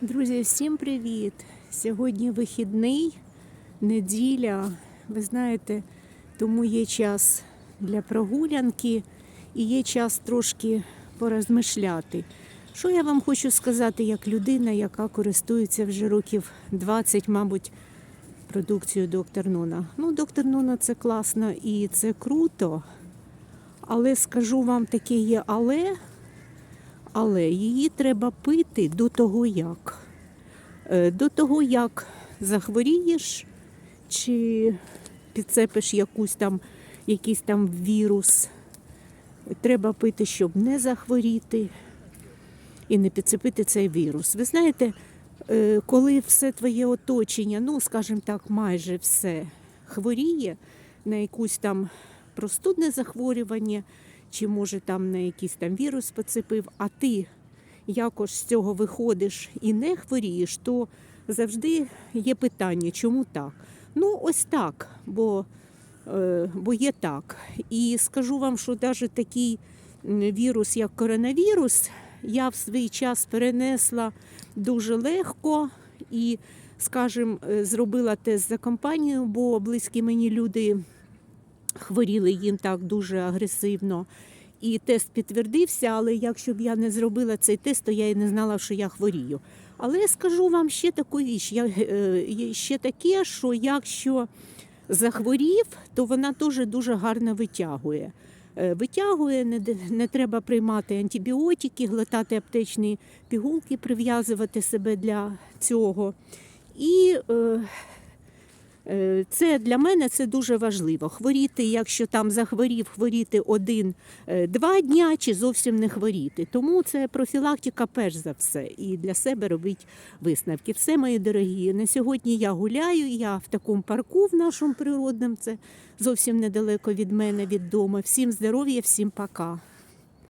Друзі, всім привіт! Сьогодні вихідний, неділя. Ви знаєте, тому є час для прогулянки і є час трошки порозмишляти. Що я вам хочу сказати, як людина, яка користується вже років 20, мабуть, продукцією доктор Нуна. Ну, доктор Нуна це класно і це круто. Але скажу вам таке є але, але її треба пити до того як. Е, До того, як захворієш, чи підцепиш якусь там, якийсь там вірус. Треба пити, щоб не захворіти і не підцепити цей вірус. Ви знаєте, е, коли все твоє оточення, ну, скажімо так, майже все хворіє на якусь там простудне захворювання, чи може там на якийсь там вірус поцепив, а ти якось з цього виходиш і не хворієш, то завжди є питання, чому так? Ну, ось так, бо, е, бо є так. І скажу вам, що навіть такий вірус, як коронавірус, я в свій час перенесла дуже легко і, скажімо, е, зробила тест за компанію, бо близькі мені люди хворіли їм так дуже агресивно. І тест підтвердився, але якщо б я не зробила цей тест, то я і не знала, що я хворію. Але я скажу вам ще таку річ, я, е, ще таке, що якщо захворів, то вона теж дуже гарно витягує. Е, Витягує, не, не треба приймати антибіотики, глотати аптечні пігулки, прив'язувати себе для цього. І е, Це для мене це дуже важливо. Хворіти, якщо там захворів, хворіти один-два дня чи зовсім не хворіти. Тому це профілактика перш за все. І для себе робить висновки. Все, мої дорогі. На сьогодні я гуляю. Я в такому парку в нашому природному. Це зовсім недалеко від мене, від дому. Всім здоров'я, всім пока.